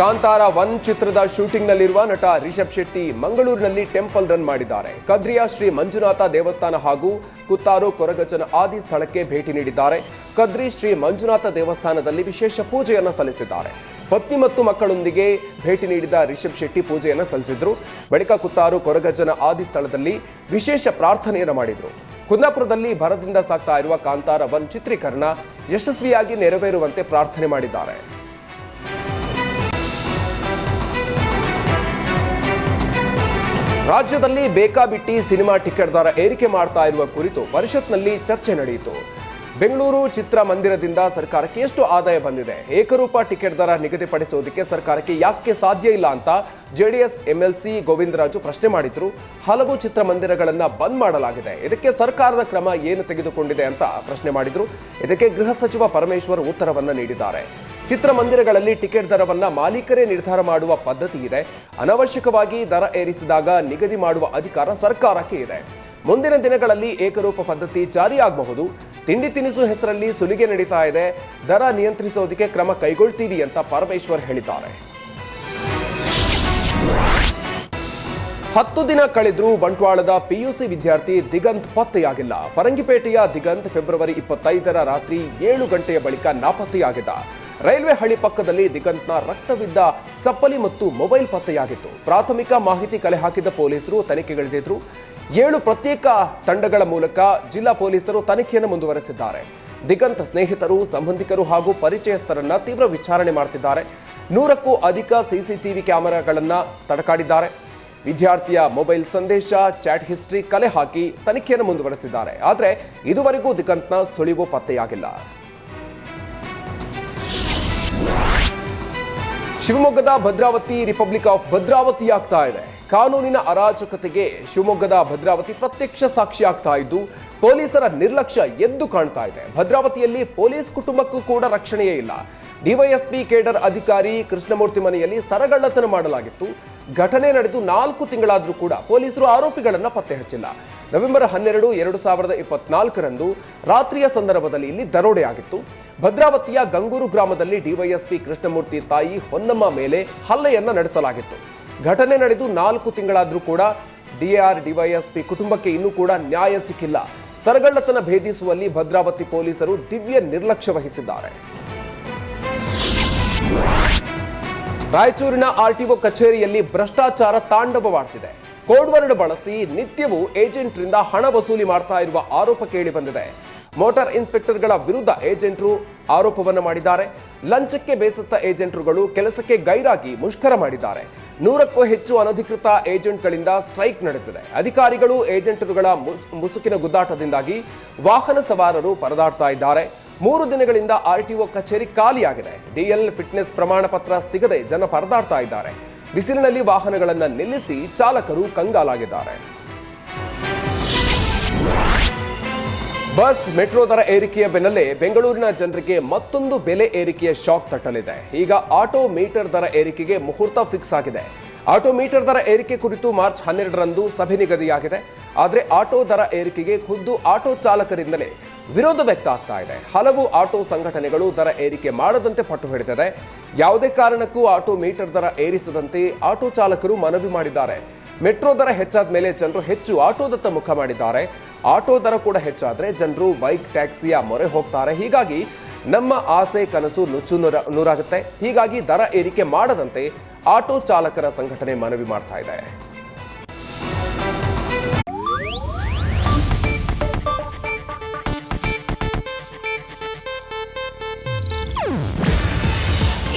Kantara one ಚಿತ್ರದ ಶೂಟಿಂಗ್ನಲ್ಲಿರುವ ನಟ ರಿಷಬ್ ಶೆಟ್ಟಿ ಮಂಗಳೂರಿನಲ್ಲಿ ಟೆಂಪಲ್ ರನ್ ಮಾಡಿದ್ದಾರೆ. ಕದ್ರಿಯ ಶ್ರೀ ಮಂಜುನಾಥ ದೇವಸ್ಥಾನ ಹಾಗೂ ಕುತ್ತಾರು ಕೊರಗಜ್ಜನ ಆದಿ ಸ್ಥಳಕ್ಕೆ ಭೇಟಿ ನೀಡಿದ್ದಾರೆ. ಕದ್ರಿ ಶ್ರೀ ಮಂಜುನಾಥ ದೇವಸ್ಥಾನದಲ್ಲಿ ವಿಶೇಷ ಪೂಜೆಯನ್ನು ಸಲ್ಲಿಸಿದ್ದಾರೆ. ಪತ್ನಿ ಮತ್ತು ಮಕ್ಕಳೊಂದಿಗೆ ಭೇಟಿ ನೀಡಿದ ರಿಷಬ್ ಶೆಟ್ಟಿ ಪೂಜೆಯನ್ನು ಸಲ್ಲಿಸಿದ್ರು. ಬಳಿಕ ಕುತ್ತಾರು ಕೊರಗಜ್ಜನ ಆದಿ ಸ್ಥಳದಲ್ಲಿ ವಿಶೇಷ ಪ್ರಾರ್ಥನೆಯನ್ನು ಮಾಡಿದರು. ಕುಂದಾಪುರದಲ್ಲಿ ಭರದಿಂದ ಸಾಗ್ತಾ ಇರುವ ಕಾಂತಾರ ಒನ್ ಚಿತ್ರೀಕರಣ ಯಶಸ್ವಿಯಾಗಿ ನೆರವೇರುವಂತೆ ಪ್ರಾರ್ಥನೆ ಮಾಡಿದ್ದಾರೆ. ರಾಜ್ಯದಲ್ಲಿ ಬೇಕಾಬಿಟ್ಟಿ ಸಿನಿಮಾ ಟಿಕೆಟ್ ದರ ಏರಿಕೆ ಮಾಡ್ತಾ ಇರುವ ಕುರಿತು ಪರಿಷತ್ನಲ್ಲಿ ಚರ್ಚೆ ನಡೆಯಿತು. ಬೆಂಗಳೂರು ಚಿತ್ರಮಂದಿರದಿಂದ ಸರ್ಕಾರಕ್ಕೆ ಎಷ್ಟು ಆದಾಯ ಬಂದಿದೆ? ಏಕರೂಪ ಟಿಕೆಟ್ ದರ ನಿಗದಿಪಡಿಸುವುದಕ್ಕೆ ಸರ್ಕಾರಕ್ಕೆ ಯಾಕೆ ಸಾಧ್ಯ ಇಲ್ಲ ಅಂತ ಜೆಡಿಎಸ್, ಎಂಎಲ್ಸಿ, ಗೋವಿಂದರಾಜು ಪ್ರಶ್ನೆ ಮಾಡಿದ್ರು. ಹಲವು ಚಿತ್ರಮಂದಿರಗಳನ್ನು ಬಂದ್ ಮಾಡಲಾಗಿದೆ. ಇದಕ್ಕೆ ಸರ್ಕಾರದ ಕ್ರಮ ಏನು ತೆಗೆದುಕೊಂಡಿದೆ ಅಂತ ಪ್ರಶ್ನೆ ಮಾಡಿದ್ರು. ಇದಕ್ಕೆ ಗೃಹ ಸಚಿವ ಪರಮೇಶ್ವರ್ ಉತ್ತರವನ್ನು ನೀಡಿದ್ದಾರೆ. ಚಿತ್ರಮಂದಿರಗಳಲ್ಲಿ ಟಿಕೆಟ್ ದರವನ್ನು ಮಾಲೀಕರೇ ನಿರ್ಧಾರ ಮಾಡುವ ಪದ್ಧತಿ ಇದೆ. ಅನವಶ್ಯಕವಾಗಿ ದರ ಏರಿಸಿದಾಗ ನಿಗದಿ ಮಾಡುವ ಅಧಿಕಾರ ಸರ್ಕಾರಕ್ಕೆ ಇದೆ. ಮುಂದಿನ ದಿನಗಳಲ್ಲಿ ಏಕರೂಪ ಪದ್ಧತಿ ಜಾರಿಯಾಗಬಹುದು. ತಿಂಡಿ ತಿನಿಸು ಹೆಸರಲ್ಲಿ ಸುಲಿಗೆ ನಡೀತಾ ಇದೆ. ದರ ನಿಯಂತ್ರಿಸೋದಕ್ಕೆ ಕ್ರಮ ಕೈಗೊಳ್ತೀವಿ ಅಂತ ಪರಮೇಶ್ವರ್ ಹೇಳಿದ್ದಾರೆ. ಹತ್ತು ದಿನ ಕಳೆದರೂ ಬಂಟ್ವಾಳದ ಪಿಯುಸಿ ವಿದ್ಯಾರ್ಥಿ ದಿಗಂತ್ ಪತ್ತೆಯಾಗಿಲ್ಲ. ಪರಂಗಿಪೇಟೆಯ ದಿಗಂತ್ ಫೆಬ್ರವರಿ ಇಪ್ಪತ್ತೈದರ ರಾತ್ರಿ ಏಳು ಗಂಟೆಯ ಬಳಿಕ ನಾಪತ್ತೆಯಾಗಿದ್ದ. ರೈಲ್ವೆ ಹಳಿ ಪಕ್ಕದಲ್ಲಿ ದಿಗಂತ್ನ ರಕ್ತವಿದ್ದ ಚಪ್ಪಲಿ ಮತ್ತು ಮೊಬೈಲ್ ಪತ್ತೆಯಾಗಿತ್ತು. ಪ್ರಾಥಮಿಕ ಮಾಹಿತಿ ಕಲೆ ಹಾಕಿದ್ದ ಪೊಲೀಸರು ತನಿಖೆಗಳಿದ್ರು ಏಳು ಪ್ರತ್ಯೇಕ ತಂಡಗಳ ಮೂಲಕ ಜಿಲ್ಲಾ ಪೊಲೀಸರು ತನಿಖೆಯನ್ನು ಮುಂದುವರೆಸಿದ್ದಾರೆ. ದಿಗಂತ್ ಸ್ನೇಹಿತರು, ಸಂಬಂಧಿಕರು ಹಾಗೂ ಪರಿಚಯಸ್ಥರನ್ನ ತೀವ್ರ ವಿಚಾರಣೆ ಮಾಡ್ತಿದ್ದಾರೆ. ನೂರಕ್ಕೂ ಅಧಿಕ ಸಿಸಿಟಿವಿ ಕ್ಯಾಮೆರಾಗಳನ್ನ ತಡಕಾಡಿದ್ದಾರೆ. ವಿದ್ಯಾರ್ಥಿಯ ಮೊಬೈಲ್ ಸಂದೇಶ, ಚಾಟ್ ಹಿಸ್ಟ್ರಿ ಕಲೆ ಹಾಕಿ ತನಿಖೆಯನ್ನು ಮುಂದುವರೆಸಿದ್ದಾರೆ. ಆದರೆ ಇದುವರೆಗೂ ದಿಗಂತ್ನ ಸುಳಿವು ಪತ್ತೆಯಾಗಿಲ್ಲ. ಶಿವಮೊಗ್ಗದ ಭದ್ರಾವತಿ ರಿಪಬ್ಲಿಕ್ ಆಫ್ ಭದ್ರಾವತಿ ಆಗ್ತಾ ಇದೆ. ಕಾನೂನಿನ ಅರಾಜಕತೆಗೆ ಶಿವಮೊಗ್ಗದ ಭದ್ರಾವತಿ ಪ್ರತ್ಯಕ್ಷ ಸಾಕ್ಷಿ ಆಗ್ತಾ ಇದ್ದು, ಪೊಲೀಸರ ನಿರ್ಲಕ್ಷ್ಯ ಎದ್ದು ಕಾಣ್ತಾ ಇದೆ. ಭದ್ರಾವತಿಯಲ್ಲಿ ಪೊಲೀಸ್ ಕುಟುಂಬಕ್ಕೂ ಕೂಡ ರಕ್ಷಣೆಯೇ ಇಲ್ಲ. ಡಿವೈಎಸ್ಪಿ ಕೇಡರ್ ಅಧಿಕಾರಿ ಕೃಷ್ಣಮೂರ್ತಿ ಮನೆಯಲ್ಲಿ ಸರಗಳ್ಳತನ ಮಾಡಲಾಗಿತ್ತು. ಘಟನೆ ನಡೆದು ನಾಲ್ಕು ತಿಂಗಳಾದರೂ ಕೂಡ ಪೊಲೀಸರು ಆರೋಪಿಗಳನ್ನು ಪತ್ತೆ ಹಚ್ಚಿಲ್ಲ. ನವೆಂಬರ್ ಹನ್ನೆರಡು, ಎರಡು ಸಾವಿರದ ಇಪ್ಪತ್ನಾಲ್ಕರಂದು ರಾತ್ರಿಯ ಸಂದರ್ಭದಲ್ಲಿ ಇಲ್ಲಿ ದರೋಡೆ ಆಗಿತ್ತು. ಭದ್ರಾವತಿಯ ಗಂಗೂರು ಗ್ರಾಮದಲ್ಲಿ ಡಿವೈಎಸ್ಪಿ ಕೃಷ್ಣಮೂರ್ತಿ ತಾಯಿ ಹೊನ್ನಮ್ಮ ಮೇಲೆ ಹಲ್ಲೆಯನ್ನ ನಡೆಸಲಾಗಿತ್ತು. ಘಟನೆ ನಡೆದು ನಾಲ್ಕು ತಿಂಗಳಾದರೂ ಕೂಡ ಡಿಆರ್ ಡಿವೈಎಸ್ಪಿ ಕುಟುಂಬಕ್ಕೆ ಇನ್ನೂ ಕೂಡ ನ್ಯಾಯ ಸಿಕ್ಕಿಲ್ಲ. ಸರಗಳ್ಳತನ ಭೇದಿಸುವಲ್ಲಿ ಭದ್ರಾವತಿ ಪೊಲೀಸರು ದಿವ್ಯ ನಿರ್ಲಕ್ಷ್ಯ ವಹಿಸಿದ್ದಾರೆ. ರಾಯಚೂರಿನ ಆರ್ಟಿಒ ಕಚೇರಿಯಲ್ಲಿ ಭ್ರಷ್ಟಾಚಾರ ತಾಂಡವವಾಡ್ತಿದೆ ಕೋಡ್ ವರ್ಡ್ ಬಳಸಿ ನಿತ್ಯವೂ ಏಜೆಂಟ್ರಿಂದ ಹಣ ವಸೂಲಿ ಮಾಡ್ತಾ ಇರುವ ಆರೋಪ ಕೇಳಿ ಬಂದಿದೆ. ಮೋಟಾರ್ ಇನ್ಸ್ಪೆಕ್ಟರ್ಗಳ ವಿರುದ್ಧ ಏಜೆಂಟ್ರು ಆರೋಪವನ್ನು ಮಾಡಿದ್ದಾರೆ. ಲಂಚಕ್ಕೆ ಬೇಸತ್ತ ಏಜೆಂಟ್ರುಗಳು ಕೆಲಸಕ್ಕೆ ಗೈರಾಗಿ ಮುಷ್ಕರ ಮಾಡಿದ್ದಾರೆ. ನೂರಕ್ಕೂ ಹೆಚ್ಚು ಅನಧಿಕೃತ ಏಜೆಂಟ್ಗಳಿಂದ ಸ್ಟ್ರೈಕ್ ನಡೆದಿದೆ. ಅಧಿಕಾರಿಗಳು ಏಜೆಂಟರುಗಳ ಮು- ಮುಸುಕಿನ ಗುದ್ದಾಟದಿಂದಾಗಿ ವಾಹನ ಸವಾರರು ಪರದಾಡ್ತಾ ಇದ್ದಾರೆ. ಮೂರು ದಿನಗಳಿಂದ ಆರ್ಟಿಒ ಕಚೇರಿ ಖಾಲಿಯಾಗಿದೆ. ಡಿಎಲ್ ಫಿಟ್ನೆಸ್ ಪ್ರಮಾಣ ಪತ್ರ ಸಿಗದೆ ಜನ ಪರದಾಡ್ತಾ ಇದ್ದಾರೆ. ಬಿಸಿಲಿನಲ್ಲಿ ವಾಹನಗಳನ್ನು ನಿಲ್ಲಿಸಿ ಚಾಲಕರು ಕಂಗಾಲಾಗಿದ್ದಾರೆ. ಬಸ್, ಮೆಟ್ರೋ ದರ ಏರಿಕೆಯ ಬೆನ್ನಲ್ಲೇ ಬೆಂಗಳೂರಿನ ಜನರಿಗೆ ಮತ್ತೊಂದು ಬೆಲೆ ಏರಿಕೆಯ ಶಾಕ್ ತಟ್ಟಲಿದೆ. ಈಗ ಆಟೋ ಮೀಟರ್ ದರ ಏರಿಕೆಗೆ ಮುಹೂರ್ತ ಫಿಕ್ಸ್ ಆಗಿದೆ. ಆಟೋ ಮೀಟರ್ ದರ ಏರಿಕೆ ಕುರಿತು ಮಾರ್ಚ್ ಹನ್ನೆರಡರಂದು ಸಭೆ ನಿಗದಿಯಾಗಿದೆ. ಆದರೆ ಆಟೋ ದರ ಏರಿಕೆಗೆ ಖುದ್ದು ಆಟೋ ಚಾಲಕರಿಂದಲೇ ವಿರೋಧ ವ್ಯಕ್ತ ಆಗ್ತಾ ಇದೆ. ಹಲವು ಆಟೋ ಸಂಘಟನೆಗಳು ದರ ಏರಿಕೆ ಮಾಡದಂತೆ ಪಟ್ಟು ಹಿಡಿದಿದೆ. ಯಾವುದೇ ಕಾರಣಕ್ಕೂ ಆಟೋ ಮೀಟರ್ ದರ ಏರಿಸದಂತೆ ಆಟೋ ಚಾಲಕರು ಮನವಿ ಮಾಡಿದ್ದಾರೆ. ಮೆಟ್ರೋ ದರ ಹೆಚ್ಚಾದ ಮೇಲೆ ಜನರು ಹೆಚ್ಚು ಆಟೋದತ್ತ ಮುಖ ಮಾಡಿದ್ದಾರೆ. ಆಟೋ ದರ ಕೂಡ ಹೆಚ್ಚಾದರೆ ಜನರು ಬೈಕ್, ಟ್ಯಾಕ್ಸಿಯ ಮೊರೆ ಹೋಗ್ತಾರೆ. ಹೀಗಾಗಿ ನಮ್ಮ ಆಸೆ, ಕನಸು ನುಚ್ಚು ನೂರ, ನೂರಾಗುತ್ತೆ. ಹೀಗಾಗಿ ದರ ಏರಿಕೆ ಮಾಡದಂತೆ ಆಟೋ ಚಾಲಕರ ಸಂಘಟನೆ ಮನವಿ ಮಾಡ್ತಾ ಇದೆ.